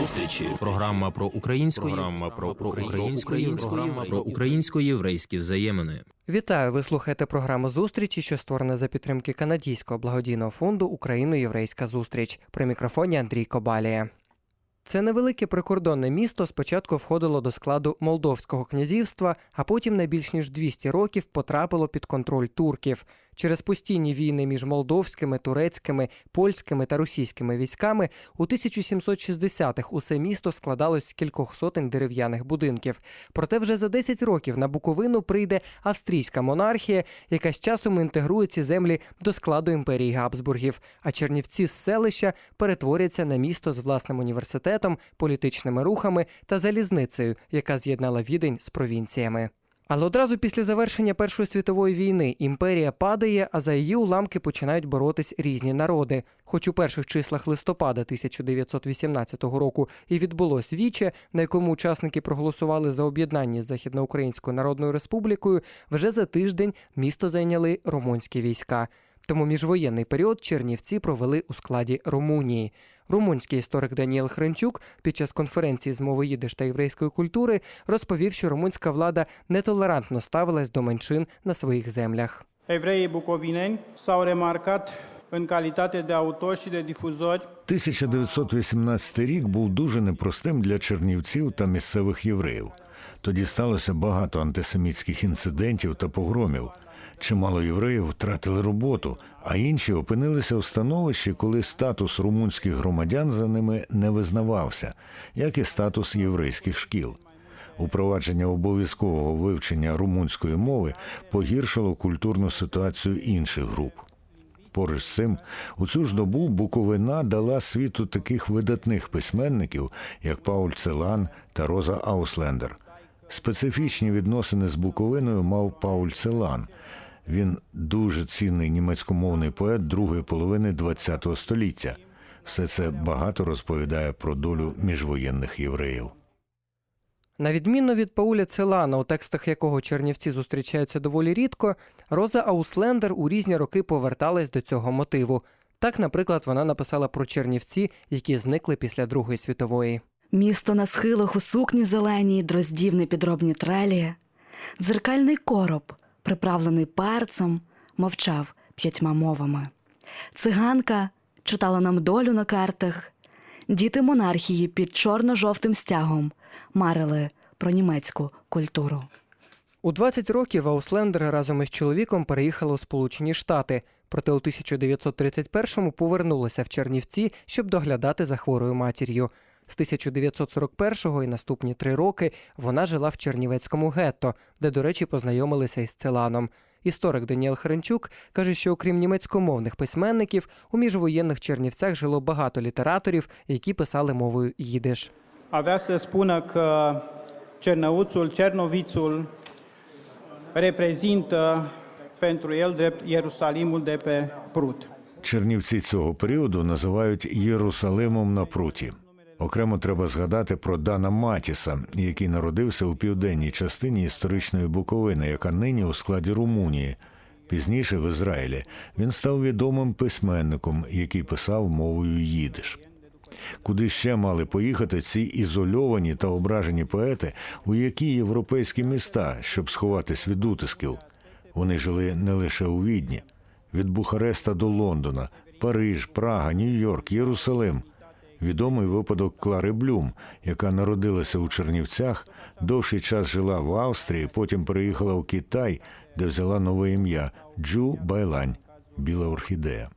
зустрічі. Програма про українську програма про, про української програма про українсько-єврейські взаємини. Вітаю! Ви слухаєте програму зустрічі, що створена за підтримки канадського благодійного фонду Україно-Єврейська зустріч. При мікрофоні Андрій Кобалія. Це невелике прикордонне місто спочатку входило до складу Молдовського князівства, а потім на більш ніж 200 років потрапило під контроль турків. Через постійні війни між молдовськими, турецькими, польськими та російськими військами у 1760-х усе місто складалось з кількох сотень дерев'яних будинків. Проте вже за 10 років на Буковину прийде австрійська монархія, яка з часом інтегрує ці землі до складу імперії Габсбургів. А Чернівці з селища перетворяться на місто з власним університетом, політичними рухами та залізницею, яка з'єднала відень з провінціями. Але одразу після завершення Першої світової війни імперія падає, а за її уламки починають боротись різні народи. Хоч у перших числах листопада 1918 року і відбулось віче, на якому учасники проголосували за об'єднання з Західноукраїнською Народною Республікою, вже за тиждень місто зайняли румунські війська. Тому міжвоєнний період Чернівці провели у складі Румунії. Румунський історик Даніел Хренчук під час конференції з мови їдиш та єврейської культури розповів, що румунська влада нетолерантно ставилась до меншин на своїх землях. Remarcat în calitate de autori și de difuzori 1918 рік був дуже непростим для чернівців та місцевих євреїв. Тоді сталося багато антисемітських інцидентів та погромів. Чимало євреїв втратили роботу, а інші опинилися в становищі, коли статус румунських громадян за ними не визнавався, як і статус єврейських шкіл. Упровадження обов'язкового вивчення румунської мови погіршило культурну ситуацію інших груп. Поруч з цим, у цю ж добу Буковина дала світу таких видатних письменників, як Пауль Целан та Роза Ауслендер. Специфічні відносини з Буковиною мав Пауль Целан. Він дуже цінний німецькомовний поет другої половини ХХ століття. Все це багато розповідає про долю міжвоєнних євреїв. На відміну від Пауля Целана, у текстах якого чернівці зустрічаються доволі рідко, Роза Ауслендер у різні роки поверталась до цього мотиву. Так, наприклад, вона написала про чернівці, які зникли після Другої світової. Місто на схилах у сукні зеленій, дроздівні підробні трелі, дзеркальний короб, приправлений перцем, мовчав п'ятьма мовами. Циганка читала нам долю на картах. Діти монархії під чорно-жовтим стягом марили про німецьку культуру. У 20 років Ауслендер разом із чоловіком переїхала у Сполучені Штати, проте у 1931-му повернулася в Чернівці, щоб доглядати за хворою матір'ю. З 1941-го і наступні три роки вона жила в Чернівецькому гетто, де, до речі, познайомилися із Целаном. Історик Даніел Хренчук каже, що окрім німецькомовних письменників, у міжвоєнних Чернівцях жило багато літераторів, які писали мовою їдиш. avea să spună că Cernăuțul, Cernovițul reprezintă pentru el drept Ierusalimul de pe Prut. Чернівці цього періоду називають Єрусалимом на пруті. Окремо треба згадати про Дана Матіса, який народився у південній частині історичної Буковини, яка нині у складі Румунії. Пізніше в Ізраїлі він став відомим письменником, який писав мовою їдиш. Куди ще мали поїхати ці ізольовані та ображені поети, у які європейські міста, щоб сховатись від утисків? Вони жили не лише у Відні, від Бухареста до Лондона, Париж, Прага, Нью-Йорк, Єрусалим. Відомий випадок Клари Блюм, яка народилася у Чернівцях, довший час жила в Австрії, потім переїхала у Китай, де взяла нове ім'я Джу Байлань Біла орхідея.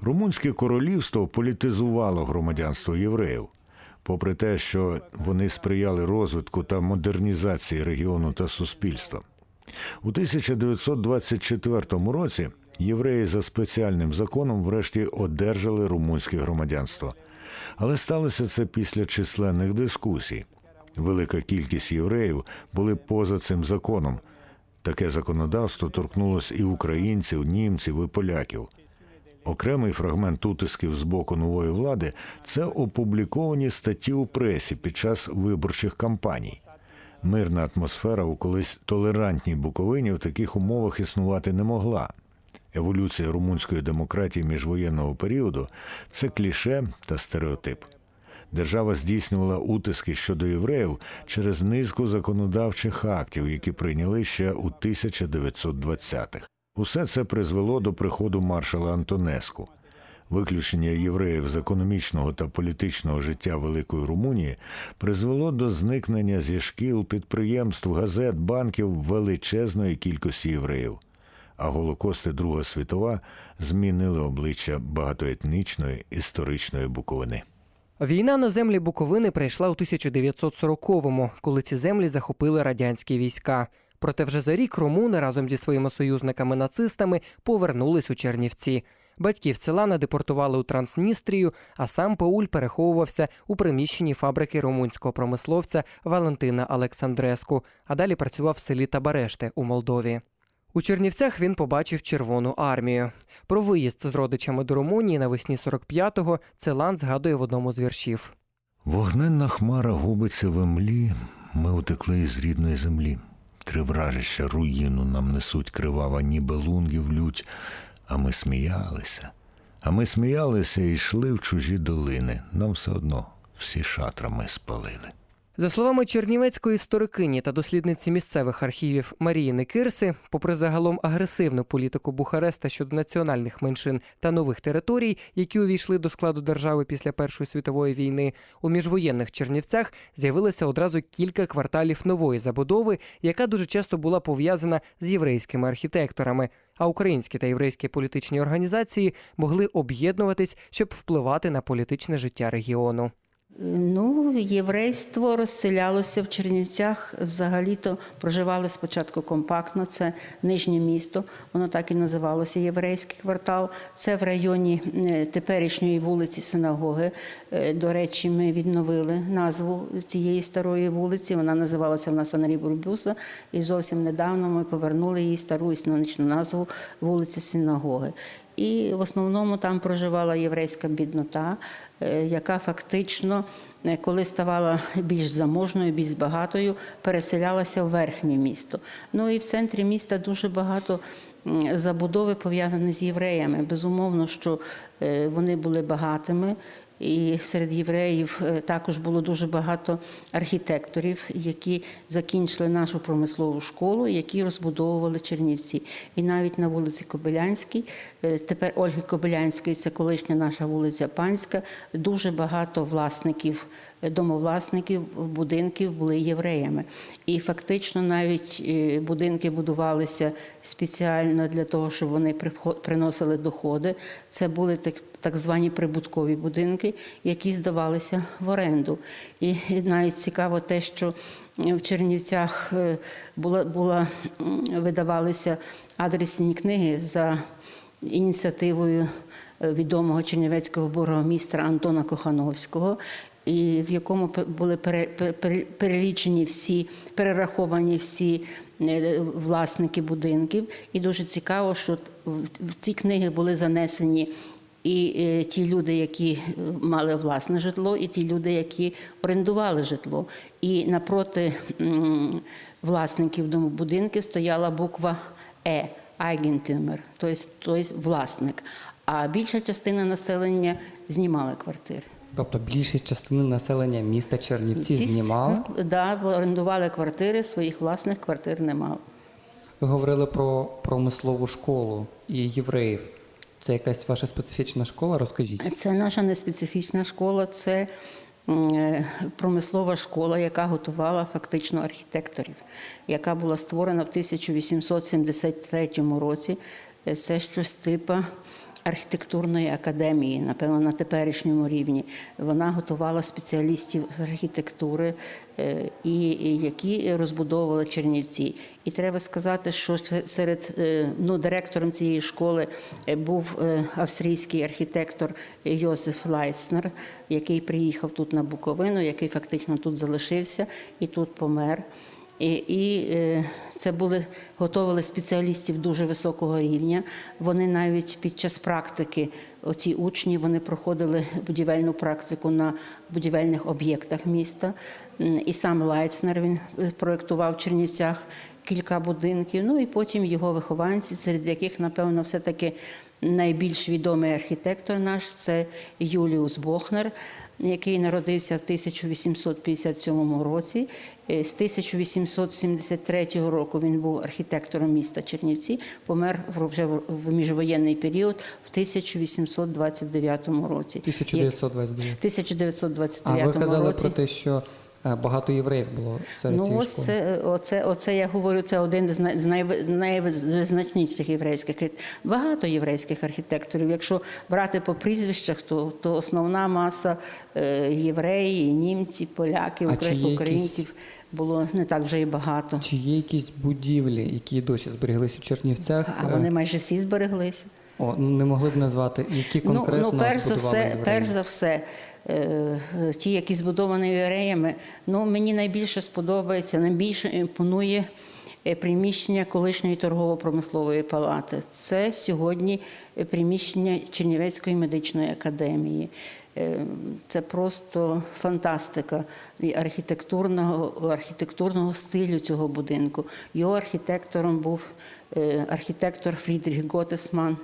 Румунське королівство політизувало громадянство євреїв. Попри те, що вони сприяли розвитку та модернізації регіону та суспільства. У 1924 році євреї за спеціальним законом врешті одержали румунське громадянство. Але сталося це після численних дискусій. Велика кількість євреїв були поза цим законом. Таке законодавство торкнулося і українців, німців, і поляків. Окремий фрагмент утисків з боку нової влади це опубліковані статті у пресі під час виборчих кампаній. Мирна атмосфера у колись толерантній Буковині в таких умовах існувати не могла. Еволюція румунської демократії міжвоєнного періоду це кліше та стереотип. Держава здійснювала утиски щодо євреїв через низку законодавчих актів, які прийняли ще у 1920-х. Усе це призвело до приходу маршала Антонеску. Виключення євреїв з економічного та політичного життя Великої Румунії призвело до зникнення зі шкіл, підприємств, газет, банків величезної кількості євреїв. А Голокост і Друга світова змінили обличчя багатоетнічної історичної Буковини. Війна на землі Буковини прийшла у 1940-му, коли ці землі захопили радянські війська. Проте вже за рік румуни разом зі своїми союзниками-нацистами повернулись у Чернівці. Батьків Целана депортували у Трансністрію, а сам Пауль переховувався у приміщенні фабрики румунського промисловця Валентина Олександреску, а далі працював в селі Табареште у Молдові. У Чернівцях він побачив Червону армію. Про виїзд з родичами до Румунії навесні 45-го Целан згадує в одному з віршів. Вогненна хмара губиться в імлі, ми утекли із рідної землі. Три вражища руїну нам несуть кривава, ніби лунгів лють, а ми сміялися. А ми сміялися і йшли в чужі долини. Нам все одно всі шатра ми спалили. За словами чернівецької історикині та дослідниці місцевих архівів Марії Никирси, попри загалом агресивну політику Бухареста щодо національних меншин та нових територій, які увійшли до складу держави після Першої світової війни, у міжвоєнних Чернівцях з'явилося одразу кілька кварталів нової забудови, яка дуже часто була пов'язана з єврейськими архітекторами. А українські та єврейські політичні організації могли об'єднуватись, щоб впливати на політичне життя регіону. Ну, єврейство розселялося в Чернівцях. Взагалі-то проживали спочатку компактно. Це нижнє місто, воно так і називалося єврейський квартал. Це в районі е, теперішньої вулиці Синагоги. Е, До речі, ми відновили назву цієї старої вулиці. Вона називалася в нас Анрі Бурбюса. І зовсім недавно ми повернули її стару існоничну назву вулиці Синагоги. І в основному там проживала єврейська біднота, е, яка фактично, е, коли ставала більш заможною, більш багатою, переселялася в верхнє місто. Ну і в центрі міста дуже багато забудови пов'язані з євреями. Безумовно, що е, вони були багатими. І серед євреїв е, також було дуже багато архітекторів, які закінчили нашу промислову школу, які розбудовували Чернівці. І навіть на вулиці Кобилянській, е, тепер Ольги Кобилянської, це колишня наша вулиця Панська, дуже багато власників, е, домовласників будинків були євреями. І фактично навіть будинки будувалися спеціально для того, щоб вони приносили доходи. Це були так так звані прибуткові будинки, які здавалися в оренду. І навіть цікаво те, що в Чернівцях е, була, була видавалися адресні книги за ініціативою е, відомого чернівецького бургомістра Антона Кохановського. І в якому були пере- пере- перелічені всі, перераховані всі е, власники будинків. І дуже цікаво, що в ці книги були занесені і е, ті люди, які е, мали власне житло, і ті люди, які орендували житло. І напроти власників домобудинків стояла буква Е Eigentümer, тобто, тобто власник. А більша частина населення знімала квартири. Тобто більшість частини населення міста Чернівці Ті- знімали. ну, Да, орендували квартири, своїх власних квартир не мали. Ви говорили про промислову школу і євреїв. Це якась ваша специфічна школа? Розкажіть. Це наша неспецифічна школа, це е, промислова школа, яка готувала фактично архітекторів, яка була створена в 1873 році. Це щось типа архітектурної академії, напевно, на теперішньому рівні. Вона готувала спеціалістів з архітектури, е, і, які розбудовували Чернівці. І треба сказати, що серед е, ну, директором цієї школи е, був австрійський архітектор Йозеф Лайцнер, який приїхав тут на Буковину, який фактично тут залишився і тут помер. І, е, це були готували спеціалістів дуже високого рівня. Вони навіть під час практики, оці учні, вони проходили будівельну практику на будівельних об'єктах міста. І сам Лайцнер він е, проєктував в Чернівцях кілька будинків. Ну і потім його вихованці, серед яких, напевно, все-таки найбільш відомий архітектор наш це Юліус Бохнер, який народився в 1857 році. Е, З 1873 року він був архітектором міста Чернівці, помер вже в міжвоєнний період в 1829 році. 1929. А 1929 ви казали році. про те, що багато євреїв було серед Ну, цієї ось школи. це, оце, оце я говорю, це один з найви- найвизначніших єврейських. Багато єврейських архітекторів. Якщо брати по прізвищах, то, то основна маса е, євреї, німці, поляки, українців було не так вже і багато. Чи є якісь будівлі, які досі зберіглись у Чернівцях? А е, вони майже всі збереглися. О, ну, не могли б назвати, які конкретно ну, ну, перш за все, євреї? перш за все, е, ті, які збудовані євреями, ну мені найбільше сподобається, найбільше імпонує е, приміщення колишньої торгово-промислової палати. Це сьогодні е, приміщення Чернівецької медичної академії. Е, Це просто фантастика архітектурного, архітектурного стилю цього будинку. Його архітектором був е, архітектор Фрідріх Готесман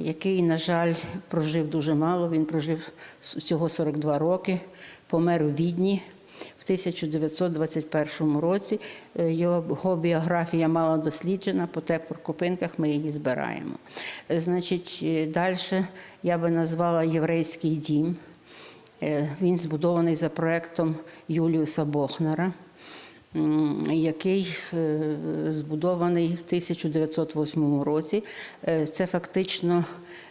який, на жаль, прожив дуже мало. Він прожив всього 42 роки, помер у Відні в 1921 році. Е, Його біографія мало досліджена, по Прокопинках ми її збираємо. Е, Значить, далі я би назвала єврейський дім. Е, Він збудований за проектом Юліуса Бохнера який е, збудований в 1908 році. Е, Це фактично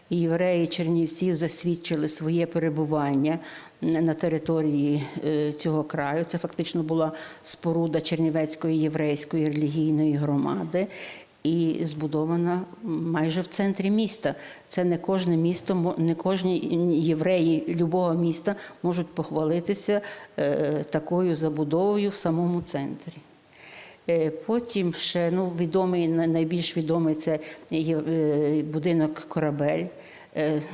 євреї Чернівців засвідчили своє перебування на території е, цього краю. Це фактично була споруда Чернівецької єврейської релігійної громади. І збудована майже в центрі міста. Це не кожне місто, не кожні євреї любого міста можуть похвалитися е, такою забудовою в самому центрі. Е, Потім ще ну, відомий, найбільш відомий це е, будинок Корабель.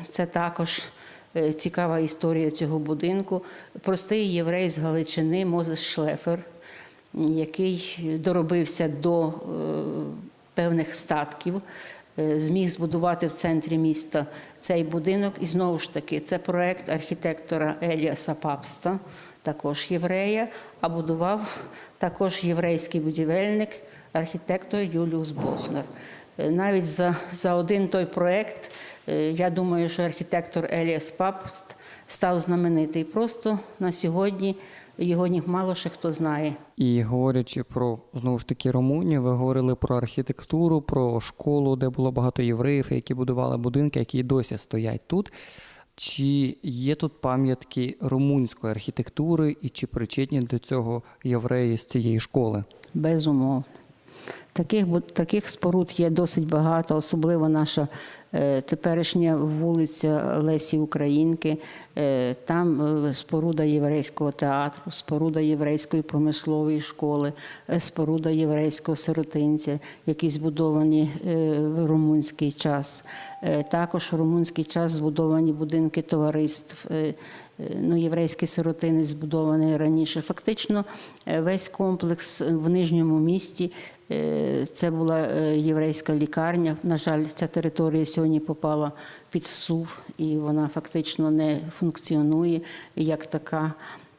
Це також цікава історія цього будинку. Простий єврей з Галичини Мозес Шлефер, який доробився до певних статків, е, зміг збудувати в центрі міста цей будинок. І знову ж таки, це проект архітектора Еліаса Папста, також єврея, а будував також єврейський будівельник, архітектор Юліус Бохнер. Е, Навіть за, за один той проект, е, я думаю, що архітектор Еліас Папст став знаменитий. Просто на сьогодні його мало ще хто знає. І говорячи про знову ж таки Румунію, ви говорили про архітектуру, про школу, де було багато євреїв, які будували будинки, які досі стоять тут. Чи є тут пам'ятки румунської архітектури, і чи причетні до цього євреї з цієї школи? Безумовно. Таких, таких споруд є досить багато, особливо наша теперішня вулиця Лесі Українки. Е, там е, споруда єврейського театру, споруда єврейської промислової школи, е, споруда єврейського сиротинця, які збудовані е, в румунський час. Е, також в румунський час збудовані будинки товариств. Е, е, Ну, єврейський сиротинець збудований раніше. Фактично, е, весь комплекс в нижньому місті е, це була е, єврейська лікарня. На жаль, ця територія сьогодні попала під СУВ, і вона фактично не функціонує як така.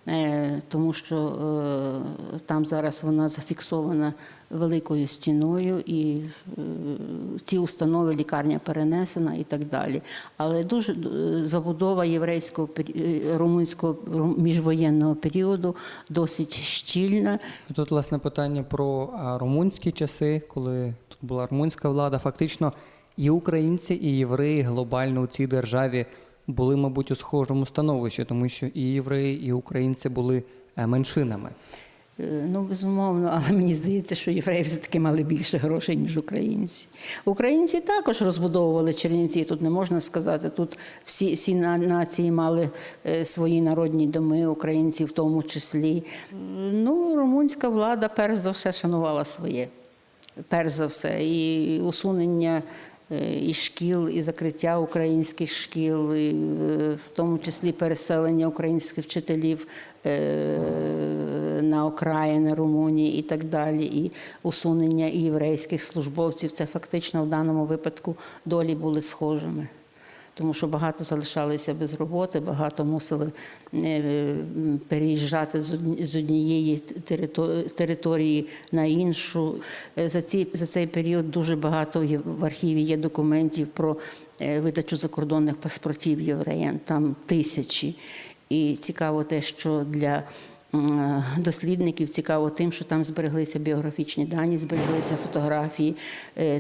Е, Тому що е, там зараз вона зафіксована великою стіною, і е, ті установи лікарня перенесена і так далі. Але дуже е, забудова єврейського е, румунського ру- міжвоєнного періоду досить щільна. Тут, власне, питання про румунські часи, коли тут була румунська влада. Фактично, і українці, і євреї глобально у цій державі були, мабуть, у схожому становищі, тому що і євреї, і українці були е, меншинами. Е, Ну, безумовно, але мені здається, що євреї все-таки мали більше грошей, ніж українці. Українці також розбудовували Чернівці. Тут не можна сказати. Тут всі, всі нації мали е, свої народні доми, українці в тому числі. Ну, румунська влада перш за все шанувала своє. Перш за все, і усунення і шкіл, і закриття українських шкіл, і, е, в тому числі переселення українських вчителів е, на окраїни Румунії і так далі, і усунення і єврейських службовців. Це фактично в даному випадку долі були схожими. Тому що багато залишалися без роботи, багато мусили е, переїжджати з однієї території на іншу. Е, За, ці, за цей період дуже багато в архіві є документів про е, видачу закордонних паспортів євреям, там тисячі. І цікаво те, що для дослідників цікаво тим, що там збереглися біографічні дані, збереглися фотографії.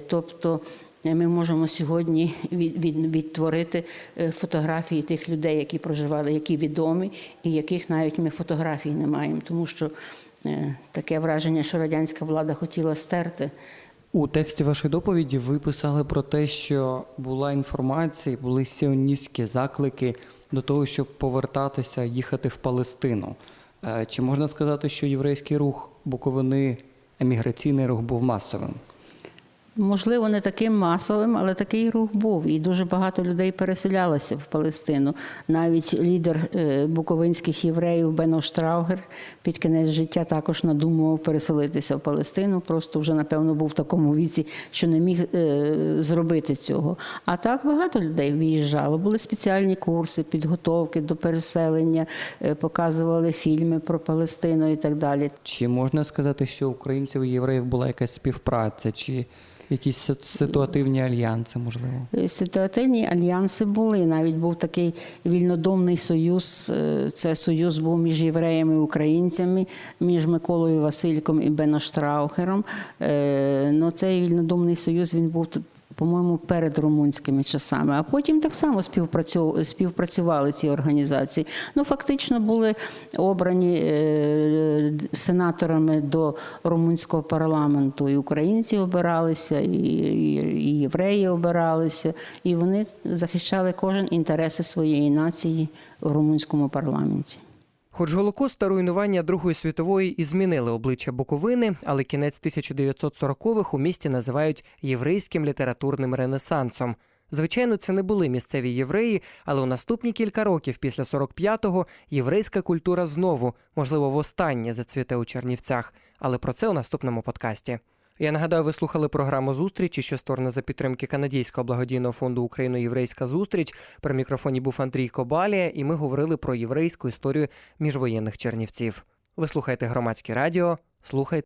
Тобто ми можемо сьогодні від, від, відтворити е, фотографії тих людей, які проживали, які відомі, і яких навіть ми фотографій не маємо, тому що е, таке враження, що радянська влада хотіла стерти. У тексті вашої доповіді ви писали про те, що була інформація, були сіоністські заклики до того, щоб повертатися, їхати в Палестину. Е, Чи можна сказати, що єврейський рух Буковини, еміграційний рух був масовим? Можливо, не таким масовим, але такий рух був. І дуже багато людей переселялося в Палестину. Навіть лідер е, буковинських євреїв Бено Штраугер під кінець життя також надумував переселитися в Палестину. Просто вже, напевно, був в такому віці, що не міг е, зробити цього. А так багато людей виїжджало. Були спеціальні курси, підготовки до переселення, е, показували фільми про Палестину і так далі. Чи можна сказати, що українців і євреїв була якась співпраця, чи якісь ситуативні альянси, можливо? Е, Ситуативні альянси були. Навіть був такий вільнодомний союз. е, Це союз був між євреями і українцями, між Миколою Васильком і Бено Штраухером. Е, Ну, цей вільнодомний союз він був. По-моєму, перед румунськими часами, а потім так само співпрацювали ці організації. Ну, фактично були обрані е, сенаторами до румунського парламенту. І українці обиралися, і, євреї обиралися, і вони захищали кожен інтереси своєї нації в румунському парламенті. Хоч Голокост та руйнування Другої світової і змінили обличчя Буковини, але кінець 1940-х у місті називають єврейським літературним ренесансом. Звичайно, це не були місцеві євреї, але у наступні кілька років після 45-го єврейська культура знову, можливо, востаннє зацвіте у Чернівцях. Але про це у наступному подкасті. Я нагадаю, ви слухали програму зустрічі, що створена за підтримки канадійського благодійного фонду Україна Єврейська зустріч. При мікрофоні був Андрій Кобалія, і ми говорили про єврейську історію міжвоєнних чернівців. Ви слухаєте громадське радіо. Слухайте.